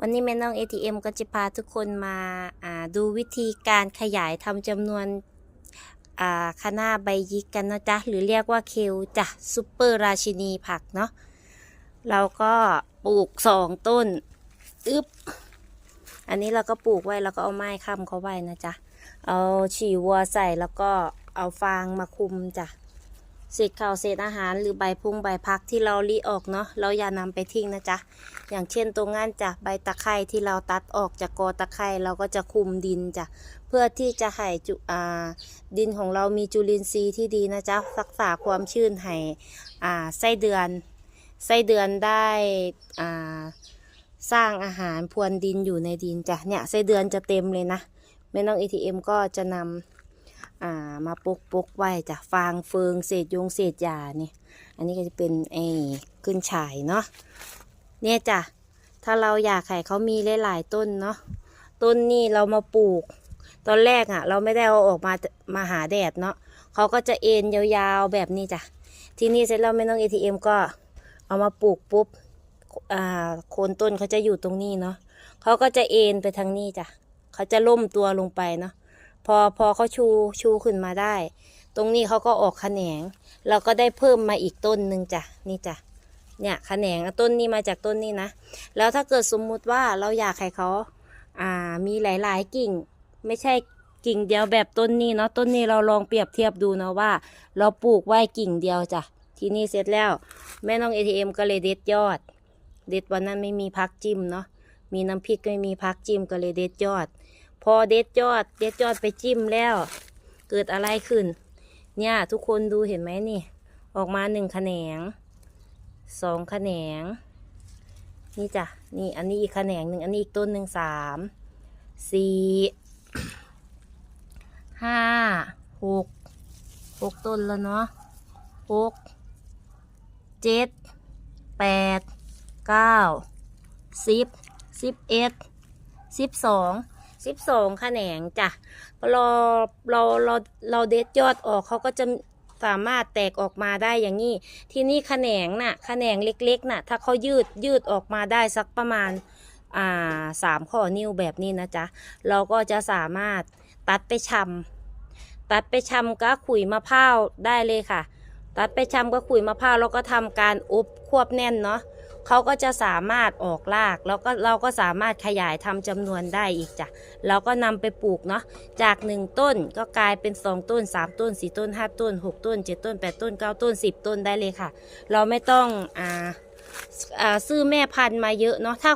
วันนี้แม่น้อง ATM ก็จะพาทุกคนมาาดูวิธีการขยายทำจำนวนอ่าคณะใบยิกกันนะจ๊ะ หรือเรียกว่าเคลจ้ะซุปเปอร์ราชินีผักเนาะเราก็ปลูกสองต้นอึบอันนี้เราก็ปลูกไว้แล้วก็เอาไม้ค้ำเขาไว้นะจ๊ะ เอาฉี่วัวใส่แล้วก็เอาฟางมาคุมจ้ะ เศษข้าวเศษอาหารหรือใบพุงใบพักที่เราลีออกเนาะเราอย่านำไปทิ้งนะจ๊ะอย่างเช่นตรงงานจ้ะใบตะไคร้ที่เราตัดออกจากกอตะไคร้เราก็จะคุมดินจ้ะเพื่อที่จะให้จุอ่าดินของเรามีจุลินทรีย์ที่ดีนะจ๊ะรักษาความชื้นให้อ่าไส้เดือนไส้เดือนได้อ่าสร้างอาหารพรวนดินอยู่ในดินจ้ะเนี่ยไส้เดือนจะเต็มเลยนะแม่น้อง ATM ก็จะนำ อ่ามาปกปกไว้จากฟางเฟืองเศษยงเศษยาเนี่ยอันนี้ก็จะเป็นไอ้ขึ้นฉายเนาะเนี่ยจ้ะถ้าเราอยากให้เขามีหลายๆต้นเนาะต้นนี่เรามาปลูก ตอนแรกอะ่ะ เราไม่ได้เอาออกมามาหาแดดเนาะเขาก็จะเอ็นยาวๆแบบนี้จ้ะที่นี่เสร็จแล้วไม่ต้อง ATM ก็เอามาปลูกปุ๊บอ่าโคนต้นเขาจะอยู่ตรงนี้เนาะเขาก็จะเอ็นไปทางนี้จ้ะเขาจะล่มตัวลงไปเนาะ พอพอเขาชูชูขึ้นมาได้ ตรงนี้เขาก็ออกแขนง เราก็ได้เพิ่มมาอีกต้นหนึ่งจ้ะนี่จ้ะเนี่ยแขนงต้นนี้มาจากต้นนี้นะ แล้วถ้าเกิดสมมุติว่าเราอยากให้เขาอ่ามีหลายๆกิ่ง ไม่ใช่กิ่งเดียวแบบต้นนี้เนาะต้นนี้เราลองเปรียบเทียบดูนะว่า เราปลูกไว้กิ่งเดียวจ้ะทีนี้เสร็จแล้ว แม่น้อง ATM ก็เลยเด็ดยอด เด็ดวันนั้นไม่มีพักจิ้มเนาะมีน้ำพริกไม่มีพักจิ้มก็เลยเด็ดยอด พอเด็ดยอด เด็ดยอดไปจิ้มแล้ว เกิดอะไรขึ้น เนี่ย ทุกคนดูเห็นไหมนี่ ออกมาหนึ่งแขนงสองแขนง นี่จ้ะ นี่อันนี้อีกแขนงหนึ่งอันนี้อีกต้นหนึ่งสามสี่ห้าหกหกต้นแล้วเนาะหกเจ็ดแปดเก้าสิบสิบเอ็ดสิบสอง สิบสองแขนงจ้ะพอเราเราเราเราเด็ดยอดออกเขาก็จะสามารถแตกออกมาได้อย่างนี้ ที่นี่แขนงน่ะแขนงเล็กๆน่ะ ถ้าเขายืดยืดออกมาได้สักประมาณอ่าสามข้อนิ้วแบบนี้นะจ๊ะ เราก็จะสามารถตัดไปชำตัดไปชำก็ขุยมะพร้าวได้เลยค่ะ ตัดไปชำก็ขุยมะพร้าวแล้วก็ทำการอบควบแน่นเนาะ เขาก็จะสามารถออกรากแล้วก็เราก็สามารถขยายทำจำนวนได้อีกจ้ะเราก็นำไปปลูกเนาะจากหนึ่งต้นก็กลายเป็นสองต้นสามต้นสี่ต้นห้าต้นหกต้นเจ็ดต้นแปดต้นเก้าต้นสิบต้นได้เลยค่ะ เราไม่ต้องอ่าอ่าซื้อแม่พันธุ์มาเยอะเนาะถ้า